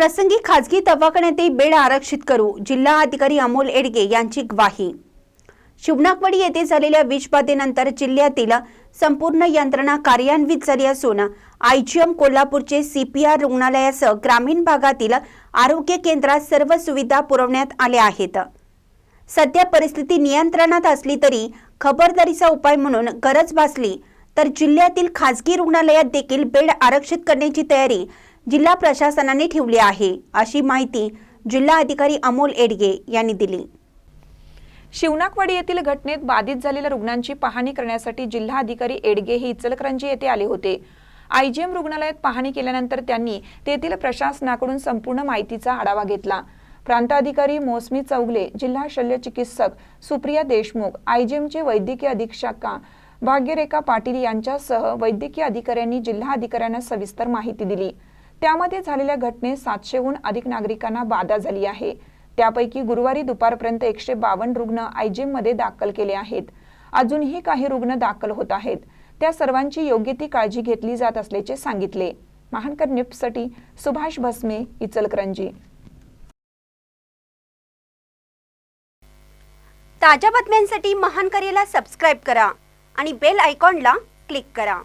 प्रसंगी खाजगी दवाखान्यातही बेड आरक्षित करू जिल्हा अधिकारी अमोल एडगे यांची ग्वाही. शिवनाकवाडी येथे झालेल्या विषबाधेनंतर जिल्ह्यातील संपूर्ण यंत्रणा कार्यान्वित झाली असून आयजीएम कोल्हापूरचे सीपीआर रुग्णालयासह ग्रामीण भागातील आरोग्य केंद्रात सर्व सुविधा पुरवण्यात आल्या आहेत. सध्या परिस्थिती नियंत्रणात असली तरी खबरदारीचा उपाय म्हणून गरज भासली तर जिल्ह्यातील खासगी रुग्णालयात देखील बेड आरक्षित करण्याची तयारी जिल्हा प्रशासनाने ठेवली आहे अशी माहिती जिल्हा अधिकारी अमोल एडगे यांनी दिली. शिवनाकवाडी येथील घटनेत बाधित झालेल्या रुग्णांची पाहणी करण्यासाठी जिल्हा अधिकारी एडगे हे इचलकरंजी येथे आले होते. आयजीएम रुग्णालयात पाहणी केल्यानंतर त्यांनी तेथील प्रशासनाकडून संपूर्ण माहितीचा आढावा घेतला. प्रांताधिकारी मोसमी चौगले जिल्हा शल्य चिकित्सक सुप्रिया देशमुख आयजीएमचे वैद्यकीय अधीक्षका भाग्यरेखा पाटील यांच्यासह वैद्यकीय अधिकाऱ्यांनी जिल्हा अधिकाऱ्यांना सविस्तर माहिती दिली. त्यामध्ये झालेल्या घटनेत सातशेहून अधिक नागरिकांना बाधा झाली आहे. त्यापैकी गुरुवारी दुपारपर्यंत एकशे बावन्न रुग्ण आयजीएममध्ये दाखल केले आहेत. अजूनही काही रुग्ण दाखल होत आहेत. त्या सर्वांची योग्य ती काळजी घेतली जात असल्याचे सांगितले. महानकर निफ्टसाठी सुभाष भस्मे इचलकरंजी. ताज्या बातम्यांसाठी महानकरेला सबस्क्राईब करा आणि बेल आयकॉनला क्लिक करा.